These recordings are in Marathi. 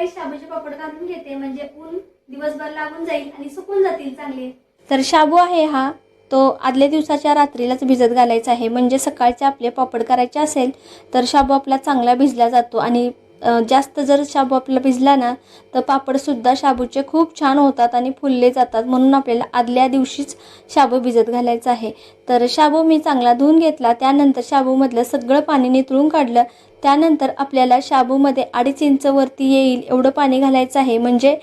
काही शाबूचे पापड काढून घेते म्हणजे ऊन दिवसभर लागून जाईल आणि सुकून जातील चांगले. तर शाबू आहे हा. तो आदल्या दिवसाच्या रात्रीलाच भिजत घालायचा आहे. म्हणजे सकाळचे आपले पापड करायचे असेल तर शाबू आपला चांगला भिजला जातो आणि जास्त जर शाबू आपला भिजला ना तर पापडसुद्धा शाबूचे खूप छान होतात आणि फुलले जातात. म्हणून आपल्याला आदल्या दिवशीच शाबू भिजत घालायचा आहे. तर शाबू मी चांगला धुवून घेतला. त्यानंतर शाबूमधलं सगळं पाणी नितळून काढलं. त्यानंतर आपल्याला शाबूमध्ये अडीच इंच वरती येईल एवढं पाणी घालायचं आहे. म्हणजे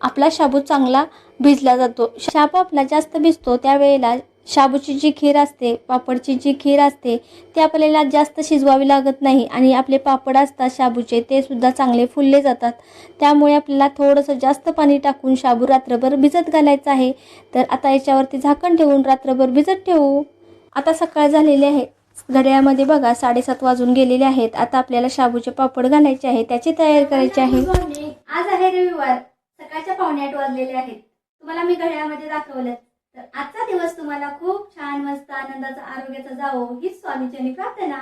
आपला शाबू चांगला भिजला जातो. शाबू आपला जास्त भिजतो त्यावेळेला शाबूची जी खीर असते पापडची जी खीर असते ती आपल्याला जास्त शिजवावी लागत नाही आणि आपले पापड असतात शाबूचे ते सुद्धा चांगले फुलले जातात. त्यामुळे आपल्याला थोडंसं जास्त पाणी टाकून शाबू रात्रभर भिजत घालायचं आहे. तर आता याच्यावरती झाकण ठेवून रात्रभर भिजत ठेवू. आता सकाळ झालेली आहे. घड्याळामध्ये बघा साडेसात वाजून गेलेले आहेत. आता आपल्याला शाबूचे पापड घालायचे आहे. त्याची तयारी करायची आहे. आज आहे रविवार. सकाळच्या पावणे आठ वाजलेले आहेत. तुम्हाला मी घड्याळामध्ये दाखवलं. तर आजचा दिवस तुम्हाला खूप छान मस्त आनंदाचा आरोग्याचा जावो हीच स्वामीची प्रार्थना.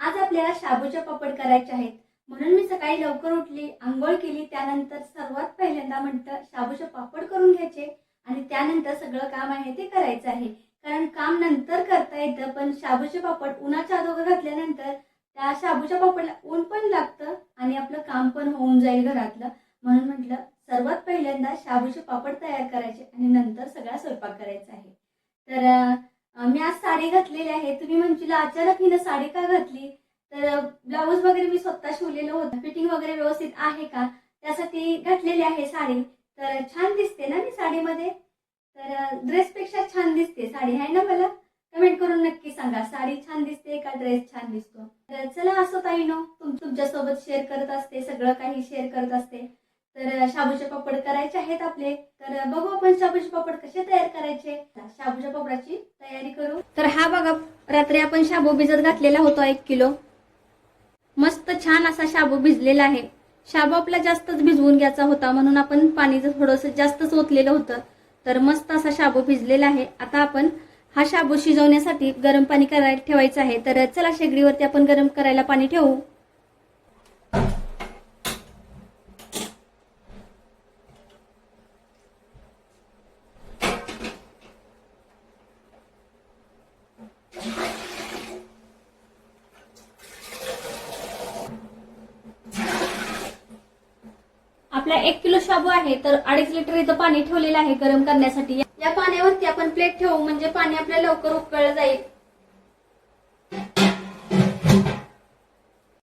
आज आपल्याला शाबूचे पापड करायचे आहेत. म्हणून मी सकाळी लवकर उठली आंघोळ केली त्यानंतर सर्वात पहिल्यांदा म्हटलं शाबूचे पापड करून घ्यायचे आणि त्यानंतर सगळं काम आहे ते करायचं आहे. कारण काम नंतर करता येतं पण शाबूचे पापड उन्हाच्या अगोदर घातल्यानंतर त्या शाबूच्या पापडला ऊन पण लागतं आणि आपलं काम पण होऊन जाईल घरातलं. म्हणून म्हटलं सर्वात पहिल्यांदा शाबूचे पापड तयार करायचे आणि नंतर सगळा स्वयंपाक करायचा आहे. तर मी आज साडी घातलेली आहे. तुम्ही म्हणशील अचानक हिनं साडी का घातली? तर ब्लाऊज वगैरे मी स्वतः शिवलेलं होतं. फिटिंग वगैरे व्यवस्थित आहे का? त्यासाठी घातलेली आहे साडी. तर छान दिसते ना मी साडीमध्ये? तर ड्रेसपेक्षा छान दिसते साडी आहे ना मला? कमेंट करून नक्की सांगा. साडी छान दिसते का ड्रेस छान दिसतो? तर चला असो ताईनो तुम तुमच्यासोबत शेअर करत असते सगळं काही शेअर करत असते. तर शाबूचे पापड करायचे आहेत आपले. तर बघू आपण शाबूचे पापड कसे तयार करायचे. शाबूच्या पापडाची तयारी करू. तर हा बघा रात्री आपण शाबू भिजत घातलेला होतो एक किलो. मस्त छान असा शाबू भिजलेला आहे. शाबू आपला जास्तच भिजवून घ्यायचा होता म्हणून आपण पाणी जर थोडंसं जास्तच ओतलेलं होतं. तर मस्त असा शाबू भिजलेला आहे. आता आपण हा शाबू शिजवण्यासाठी गरम पाणी करायला ठेवायचं आहे. तर चला शेगडीवरती आपण गरम करायला पाणी ठेवू आपला एक किलो शाबू आहे तर अडीच लिटर इथं पाणी ठेवलेलं आहे गरम करण्यासाठी. या पाण्यावरती आपण प्लेट ठेवू म्हणजे पाणी आपल्या लवकर उकळलं जाईल.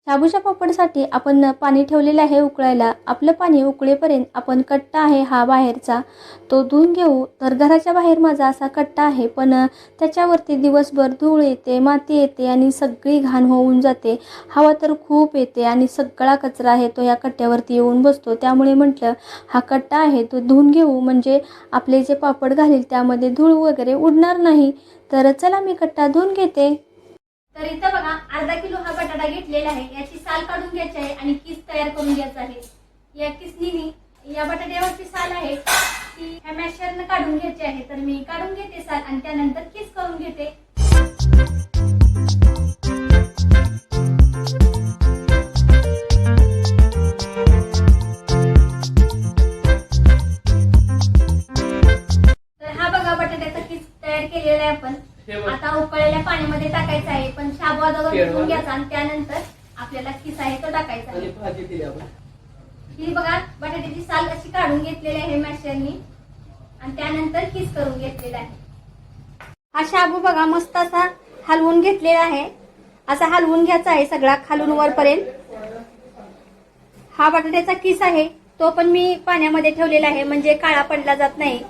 शाबूच्या पापडसाठी आपण पाणी ठेवलेलं आहे उकळायला. आपलं पाणी उकळेपर्यंत आपण कट्टा आहे हा बाहेरचा. तो धुवून घेऊ. तर घराच्या बाहेर माझा असा कट्टा आहे पण त्याच्यावरती दिवसभर धूळ येते माती येते आणि सगळी घाण होऊन जाते. हवा तर खूप येते आणि सगळा कचरा आहे तो या कट्ट्यावरती येऊन बसतो. त्यामुळे म्हटलं हा कट्टा आहे तो धुवून घेऊ. म्हणजे आपले जे पापड घालील त्यामध्ये धूळ वगैरे उडणार नाही. तर चला मी कट्टा धुवून घेते. तर इथं बघा अर्धा किलो हा बटाटा घेतलेला आहे. याची साल काढून घ्यायची आहे आणि किस तयार करून घ्यायचा आहे. या किसनीने या बटाट्यावरची साल आहे ती मॅशरनं काढून घ्यायची आहे. तर मी काढून घेते साल आणि त्यानंतर किस करून घेते. तर हा बघा बटाट्याचा किस तयार केलेला आहे आपण. आता उकळलेल्या पाण्यामध्ये टाकायचा आहे पण शाबू अगोदर भिजवून घ्यायचा आणि त्यानंतर आपल्याला किस आहे तो टाकायचा आहे. आणि भाजी दिली आपण. ही बघा बटाट्याची साल अशी काढून घेतलेली आहे मॅशरनी. आणि त्यानंतर किस करून घेतलेला आहे. हा शाबू बघा मस्त असा हलवून घेतलेला आहे. असा हलवून घ्यायचा आहे सगळा खालून वरपर्यंत. हा बटाट्याचा किस आहे. तो पण मी पाण्यामध्ये ठेवलेला आहे म्हणजे काळा पडला जात नाही.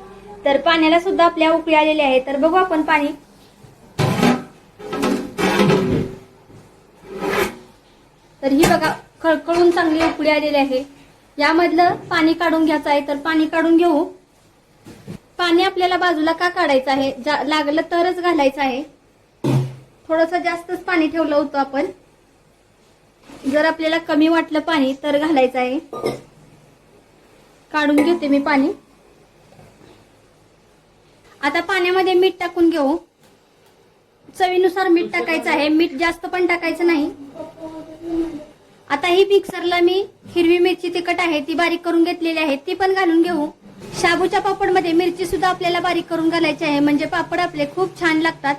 तर पाण्याला सुद्धा आपल्या उकळी आलेली आहे तर बघू आपण पाणी. तर ही बघा खळखळून चांगली उकळी आलेली आहे. यामधलं पाणी काढून घ्यायचं आहे तर पाणी काढून घेऊ. पाणी आपल्याला बाजूला का काढायचं आहे? लागलं तरच घालायचं आहे. थोडस जास्तच पाणी ठेवलं होतं आपण. जर आपल्याला कमी वाटलं पाणी तर घालायचं आहे. काढून घेते मी पाणी. आता पाण्यामध्ये मीठ टाकून घेऊ. चवीनुसार मीठ टाकायचं आहे. मीठ जास्त पण टाकायचं नाही. आता ही मिक्सरला मी हिरवी मिरची तिखट आहे ती बारीक करून घेतलेली आहे. ती पण घालून घेऊ. शाबूच्या पापडमध्ये मिरची सुद्धा आपल्याला बारीक करून घालायची आहे. म्हणजे पापड आपले खूप छान लागतात.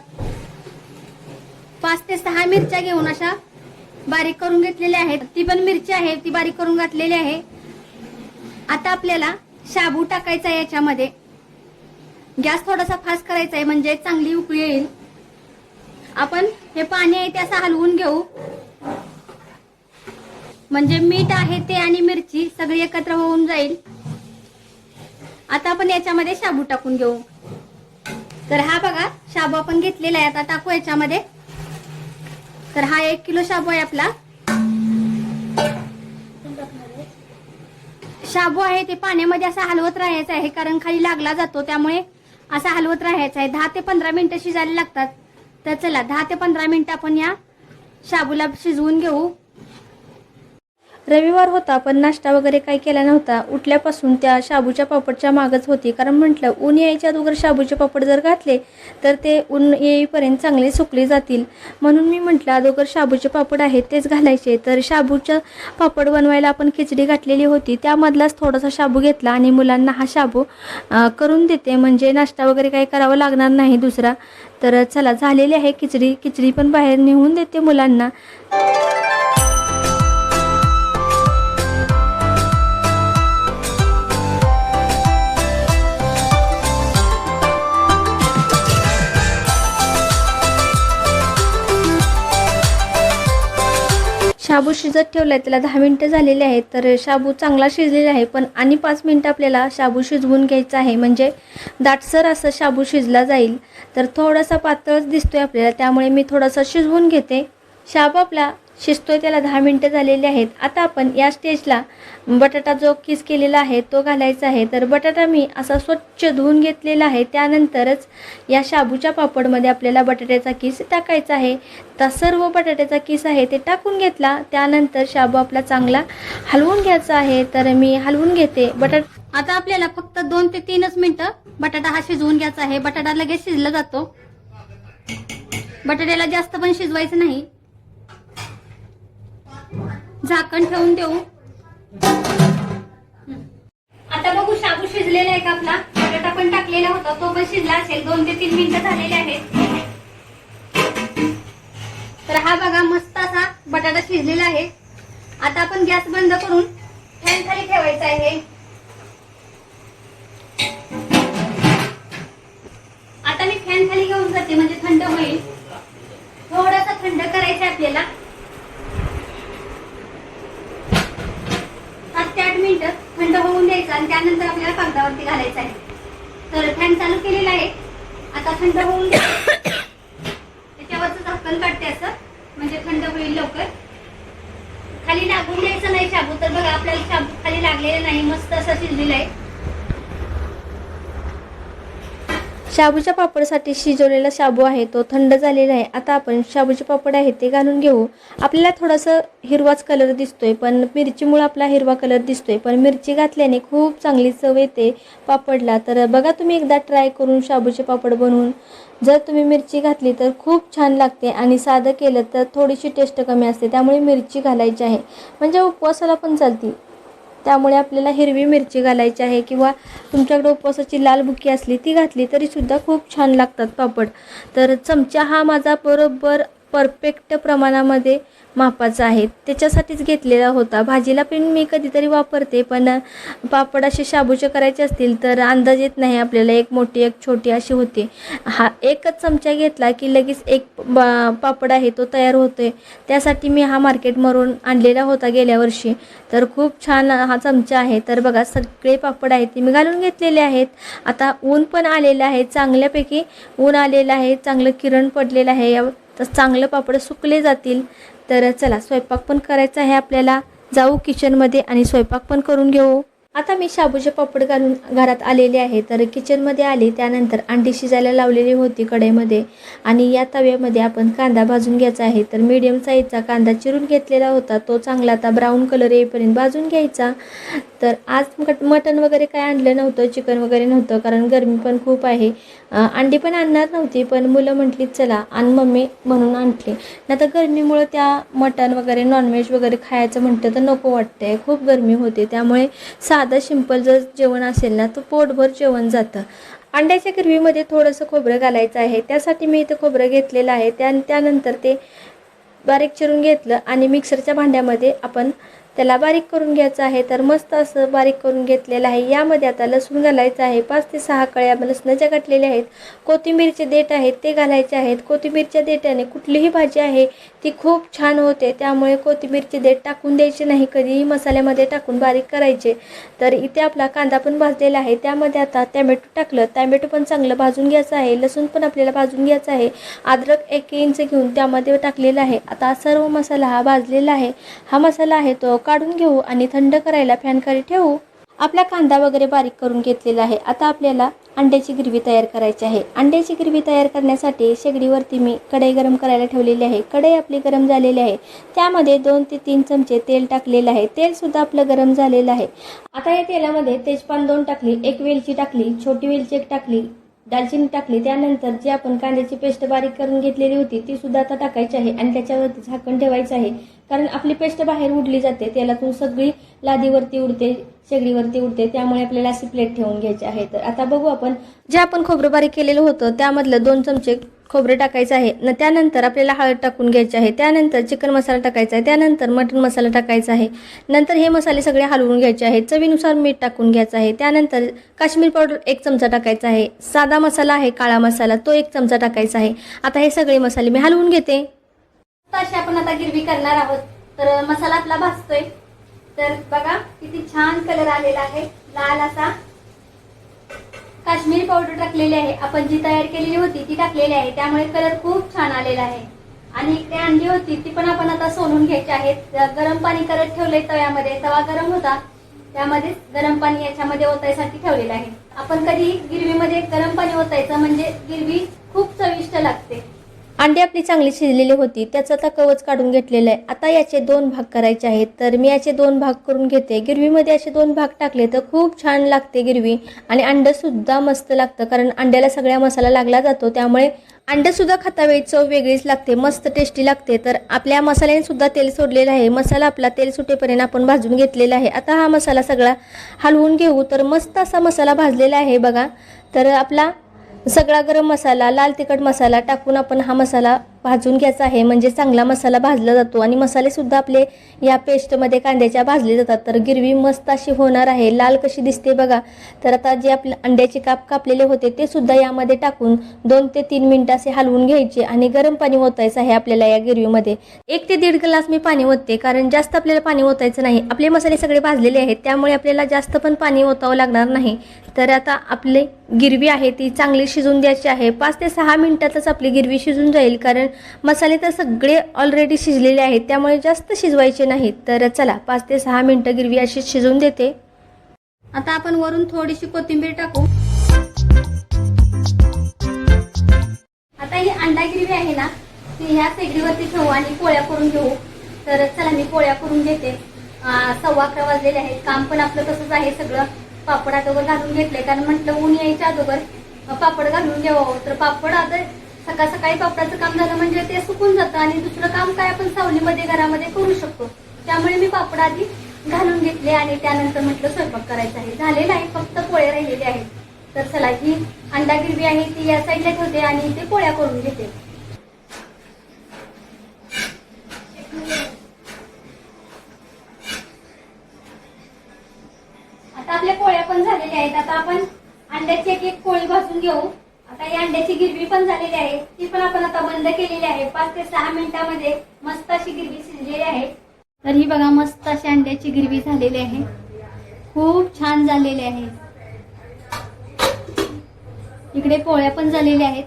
पाच ते सहा मिरच्या घेऊन अशा बारीक करून घेतलेल्या आहेत. ती पण मिरची आहे ती बारीक करून घातलेली आहे. आता आपल्याला शाबू टाकायचा आहे याच्यामध्ये. गॅस थोडासा फास्ट करायचा आहे म्हणजे चांगली उकळी येईल. आपण हे पाणी आहे ते असं हलवून घेऊ. म्हणजे मीठ आहे ते आणि मिरची सगळी एकत्र होऊन जाईल. आता आपण याच्यामध्ये शाबू टाकून घेऊ. तर हा बघा शाबू आपण घेतलेला आहे. आता टाकू याच्यामध्ये. तर हा एक किलो शाबू आहे आपला. शाबू आहे ते पाण्यामध्ये असा हलवत राहायचं आहे कारण खाली लागला जातो त्यामुळे असा हलवत राहायचा आहे. दहा ते पंधरा मिनिटं शिजायला लागतात. तर चला दहा ते पंधरा मिनिटं आपण या शाबूला शिजवून घेऊ. रविवार होता पण नाश्ता वगैरे काही केला नव्हता. उठल्यापासून त्या शाबूच्या पापडच्या मागच होती. कारण म्हटलं ऊन यायच्या अगोदर शाबूचे पापड जर घातले तर ते ऊन येईपर्यंत चांगले सुकले जातील. म्हणून मी म्हटलं अगोदर शाबूचे पापड आहेत तेच घालायचे. तर शाबूच्या पापड बनवायला आपण खिचडी घातलेली होती. त्यामधलाच थोडासा शाबू घेतला आणि मुलांना हा शाबू करून देते. म्हणजे नाश्ता वगैरे काही करावं लागणार नाही दुसरा. तर चला झालेली आहे खिचडी. खिचडी पण बाहेर नेऊन देते मुलांना. शाबू शिजत ठेवलाय त्याला दहा मिनटं झालेले आहेत तर शाबू चांगला शिजलेला आहे पण आणि पाच मिनटं आपल्याला शाबू शिजवून घ्यायचा आहे. म्हणजे दाटसर असं शाबू शिजला जाईल. तर थोडासा पातळच दिसतोय आपल्याला त्यामुळे मी थोडासा शिजवून घेते. शाबू आपला शिजतोय त्याला दहा मिनटं झालेली आहेत. आता आपण या स्टेजला बटाटा जो किस केलेला आहे तो घालायचा आहे. तर बटाटा मी असा स्वच्छ धुवून घेतलेला आहे. त्यानंतरच या शाबूच्या पापडमध्ये आपल्याला बटाट्याचा किस टाकायचा आहे. तर सर्व बटाट्याचा किस आहे ते टाकून घेतला. त्यानंतर शाबू आपला चांगला हलवून घ्यायचा आहे. तर मी हलवून घेते बटाट आता आपल्याला फक्त दोन ते तीनच मिनटं बटाटा हा शिजवून घ्यायचा आहे. बटाटा लगेच शिजला जातो. बटाट्याला जास्त पण शिजवायचं नाही. झाकण ठेवून देऊ. आता बघू शाबू शिजलेला आहे का आपला? बटाटा पण टाकलेला होता. तो पण शिजला असेल. दोन ते तीन मिनिटं झालेले आहेत. तर हा बघा मस्त असा बटाटा शिजलेला आहे. आता आपण गॅस बंद करून फॅन खाली ठेवायचा आहे. आता मी फॅन खाली घेऊन जाते म्हणजे थंड होईल. थोडासा थंड करायचं आहे आपल्याला. ते आठ मिनिटं थंड होऊन द्यायचं आणि त्यानंतर आपल्याला कागदावरती घालायचं आहे. तर फॅन चालू केलेला आहे. आता थंड होऊन त्याच्यावरच झाकण काढते असं. म्हणजे थंड होईल लवकर. खाली लागून द्यायचं नाही शाबू. तर बघा आपल्याला शाबू खाली लागलेला नाही. मस्त असं शिजलेलं आहे. शाबूच्या पापडसाठी शिजवलेला शाबू आहे तो थंड झालेला आहे. आता आपण शाबूचे पापड आहे ते घालून घेऊ. आपल्याला थोडंसं हिरवाच कलर दिसतोय पण मिरचीमुळे आपला हिरवा कलर दिसतोय. पण मिरची घातल्याने खूप चांगली चव येते पापडला. तर बघा तुम्ही एकदा ट्राय करून शाबूचे पापड बनवून. जर तुम्ही मिरची घातली तर खूप छान लागते आणि साधं केलं तर थोडीशी टेस्ट कमी असते त्यामुळे मिरची घालायची आहे. म्हणजे उपवासाला पण चालती. त्यामुळे आपल्याला हिरवी मिरची घालायची आहे किंवा तुमच्याकडे उपवासाची लाल बुकी असली ती घातली तरीसुद्धा खूप छान लागतात पापड. तर चमचा हा माझा बरोबर परफेक्ट प्रमाणामध्ये मापाचा आहे. त्याच्यासाठीच घेतलेला होता. भाजीला पण मी कधीतरी वापरते पण पापड असे शाबूचे करायचे असतील तर अंदाज येत नाही आपल्याला. एक मोठी एक छोटी अशी होते. हा एकच चमचा घेतला की लगेच एक बा- पापड आहे तो तयार होतोय. त्यासाठी मी हा मार्केटमधून आणलेला होता गेल्या वर्षी. तर खूप छान हा चमचा आहे. तर बघा सगळे पापड आहेत ते मी घालून घेतलेले आहेत. आता ऊन पण आलेलं आहे. चांगल्यापैकी ऊन आलेलं आहे. चांगलं किरण पडलेलं आहे. या तर चांगलं पापड सुकले जातील. तर चला स्वयंपाक पण करायचा आहे आपल्याला. जाऊ किचनमध्ये आणि स्वयंपाक पण करून घेऊ. आता मी शाबूचे पापड घालून घरात आलेले आहे. तर किचनमध्ये आले त्यानंतर अंडी शिजायला लावलेली होती कढईमध्ये. आणि या तव्यामध्ये आपण कांदा भाजून घ्यायचा आहे. तर मीडियम साईजचा कांदा चिरून घेतलेला होता. तो चांगला आता ब्राऊन कलर येईपर्यंत भाजून घ्यायचा. तर आज मट मटण वगैरे काय आणलं नव्हतं चिकन वगैरे नव्हतं कारण गरमी पण खूप आहे. अंडी पण आणणार नव्हती पण मुलं म्हटली चला आणि मम्मी म्हणून आणली. नाही तर गरमीमुळं त्या मटण वगैरे नॉनव्हेज वगैरे खायचं म्हटलं तर नको वाटतंय. खूप गरमी होते. त्यामुळे साधं सिंपल जर जेवण असेल ना तर पोटभर जेवण जातं. अंड्याच्या गिरवीमध्ये थोडंसं खोबरं घालायचं आहे. त्यासाठी मी इथं खोबरं घेतलेलं आहे. त्या त्यानंतर ते बारीक चिरून घेतलं आणि मिक्सरच्या भांड्यामध्ये आपण त्याला बारीक करून घ्यायचं आहे. तर मस्त असं बारीक करून घेतलेलं आहे. यामध्ये आता लसूण घालायचं आहे. पाच ते सहा कळ्या लसणाच्या घातलेल्या आहेत. कोथिंबीरचे देठ आहेत ते घालायचे आहेत. कोथिंबीरच्या देठाने कुठलीही भाजी आहे ती खूप छान होते. त्यामुळे कोथिंबीरचे देठ टाकून द्यायचे नाही. कधीही मसाल्यामध्ये टाकून बारीक करायचे. तर इथे आपला कांदा पण भाजलेला आहे. त्यामध्ये आता टॅमॅटो टाकलं. टॅमॅटो पण चांगलं भाजून घ्यायचं आहे. लसूण पण आपल्याला भाजून घ्यायचं आहे. अद्रक एक इंच घेऊन त्यामध्ये टाकलेला आहे. आता सर्व मसाला हा भाजलेला आहे. हा मसाला आहे तो काढून घेऊ आणि थंड करायला फॅनखाली ठेवू. आपला कांदा वगैरे बारीक करून घेतलेला आहे. आता आपल्याला अंड्याची गिरवी तयार करायची आहे. अंड्याची गिरवी तयार करण्यासाठी शेगडीवरती मी कढई गरम करायला ठेवलेली आहे. कढई आपली गरम झालेली आहे. त्यामध्ये दोन ते तीन चमचे तेल टाकलेलं आहे. तेलसुद्धा आपलं गरम झालेलं आहे. आता या तेलामध्ये तेजपान दोन टाकली एक वेलची टाकली छोटी वेलची एक टाकली दालचिनी टाकली. त्यानंतर जी आपण कांद्याची पेस्ट बारीक करून घेतलेली होती ती सुद्धा आता टाकायची आहे आणि त्याच्यावरती झाकण ठेवायचं आहे. कारण आपली पेस्ट बाहेर उडली जाते तेलातून सगळी लादीवरती उडते शेगडीवरती उडते त्यामुळे आपल्याला अशी प्लेट ठेवून घ्यायची आहे. तर आता बघू आपण जे आपण खोबरं बारीक केलेलं होतं त्यामधलं दोन चमचे खोबरं टाकायचं आहे. न त्यानंतर आपल्याला हळद टाकून घ्यायची आहे. त्यानंतर चिकन मसाला टाकायचा आहे. त्यानंतर मटन मसाला टाकायचा आहे. नंतर हे मसाले सगळे हलवून घ्यायचे आहेत. चवीनुसार मीठ टाकून घ्यायचं आहे. त्यानंतर काश्मीर पावडर एक चमचा टाकायचा आहे. साधा मसाला आहे काळा मसाला तो एक चमचा टाकायचा आहे. आता हे सगळे मसाले मी हलवून घेते. अशी आपण आता गिरवी करणार आहोत. तर मसाला आपला भाजतोय. तर बघा किती छान कलर आलेला आहे. लाल असा काश्मीरी पावडर टाकलेली आहे. आपण जी तयार केलेली होती ती टाकलेली आहे. त्यामुळे कलर खूप छान आलेला आहे. आणि इकडे आणली होती ती पण आपण आता सोलून घ्यायची आहेत गरम पाणी करत ठेवलंय तव्यामध्ये. तवा गरम होता. त्यामध्ये गरम पाणी याच्यामध्ये ओतायसाठी ठेवलेलं आहे. आपण कधी गिरवीमध्ये गरम पाणी ओतायचं म्हणजे गिरवी खूप चविष्ट लागते. अंडी आपली चांगली शिजलेली होती त्याचं आता कवच काढून घेतलेलं आहे. आता याचे दोन भाग करायचे आहेत. तर मी याचे दोन भाग करून घेते. गिरवीमध्ये असे दोन भाग टाकले तर खूप छान लागते गिरवी आणि अंडंसुद्धा मस्त लागतं कारण अंड्याला सगळ्या मसाला लागला जातो त्यामुळे अंडंसुद्धा खाता वेळी चव वेगळीच लागते मस्त टेस्टी लागते. तर आपल्या मसाल्याने सुद्धा तेल सोडलेलं आहे. मसाला आपला तेल सुटेपर्यंत आपण भाजून घेतलेला आहे. आता हा मसाला सगळा हलवून घेऊ. तर मस्त असा मसाला भाजलेला आहे बघा. तर आपला सगळा गरम मसाला लाल तिखट मसाला टाकून आपण हा मसाला भाजून घ्यायचा आहे. म्हणजे चांगला मसाला भाजला जातो आणि मसालेसुद्धा आपले या पेस्टमध्ये कांद्याच्या भाजले जातात. तर गिरवी मस्त अशी होणार आहे. लाल कशी दिसते बघा. तर आता जे आपले अंड्याचे काप कापलेले होते ते सुद्धा यामध्ये टाकून दोन ते तीन मिनटं असे हलवून घ्यायचे आणि गरम पाणी ओतायचं आहे आपल्याला या गिरवीमध्ये. एक ते दीड ग्लास मी पाणी ओतते कारण जास्त आपल्याला पाणी ओतायचं नाही. आपले मसाले सगळे भाजलेले आहेत त्यामुळे आपल्याला जास्त पण पाणी ओतावं लागणार नाही. तर आता आपले गिरवी आहे ती चांगली शिजून द्यायची आहे. पाच ते सहा मिनिटातच आपली गिरवी शिजून जाईल कारण मसाले तर सगळे ऑलरेडी शिजलेले आहेत त्यामुळे जास्त शिजवायचे नाहीत. तर चला पाच ते सहा मिनटं गिरवी अशी शिजवून देते. आता आपण वरून थोडीशी कोथिंबीर टाकू. आता ही अंडा गिरवी आहे ना ती ह्या सेगडीवरती ठेवू आणि पोळ्या करून घेऊ. तर चला मी पोळ्या करून घेते. सव्वा अकरा वाजलेले आहेत. काम पण आपलं तसंच आहे सगळं. पापड अगोदर घालून घेतलंय कारण म्हटलं ऊन यायच्या अगोदर पापड घालून घ्यावं. तर पापड आता सकाळ सकाळी पापडाचं काम झालं म्हणजे ते सुकून जातं आणि दुसरं काम काय आपण सावलीमध्ये घरामध्ये करू शकतो. त्यामुळे मी पापड आधी घालून घेतले आणि त्यानंतर म्हटलं स्वयंपाक करायचा आहे. झालेला आहे फक्त पोळे राहिलेले आहेत. तर चला ही अंडा गिरवी आहे ती या साईडला ठेवते आणि ते पोळ्या करून घेते. आता आपल्या पोळ्या पण झालेल्या आहेत. आता आपण अंड्याची एक एक पोळी भाजून घेऊ. आता या अंड्याची गिरवी पण झालेली आहे. ती पण आपण आता बंद केलेली आहे. पाच ते सहा मिनिटामध्ये मस्त अशी गिरवी शिजलेली आहे. तर ही बघा मस्त अशी अंड्याची गिरवी झालेली आहे. खूप छान झालेली आहे. इकडे पोळ्या पण झालेल्या आहेत.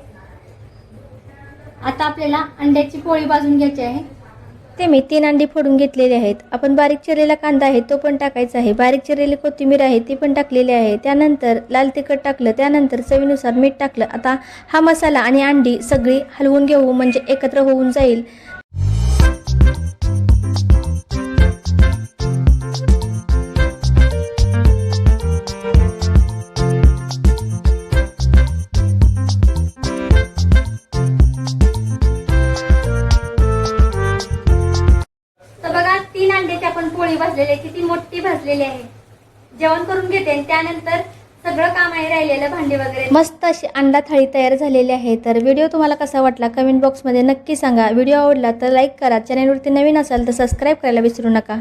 आता आपल्याला अंड्याची पोळी भाजून घ्यायची आहे. ते मी तीन अंडी फोडून घेतलेले आहेत. आपण बारीक चिरलेला कांदा आहे तो पण टाकायचा आहे. बारीक चिरलेली कोथिंबीर आहे ती पण टाकलेली आहे. त्यानंतर लाल तिखट टाकलं त्यानंतर चवीनुसार मीठ टाकलं. आता हा मसाला आणि अंडी सगळी हलवून घेऊ म्हणजे एकत्र होऊन जाईल. बसलेले आहे. जेवण करून घेते आणि त्यानंतर सगळं काम आहे राहिलेलं भांडी वगैरे. मस्त अशी अंडा थाळी तयार झालेली आहे. तर व्हिडिओ तुम्हाला कसा वाटला कमेंट बॉक्समध्ये नक्की सांगा. व्हिडिओ आवडला तर लाईक करा. चॅनलवरती नवीन असाल तर सबस्क्राईब करायला विसरू नका.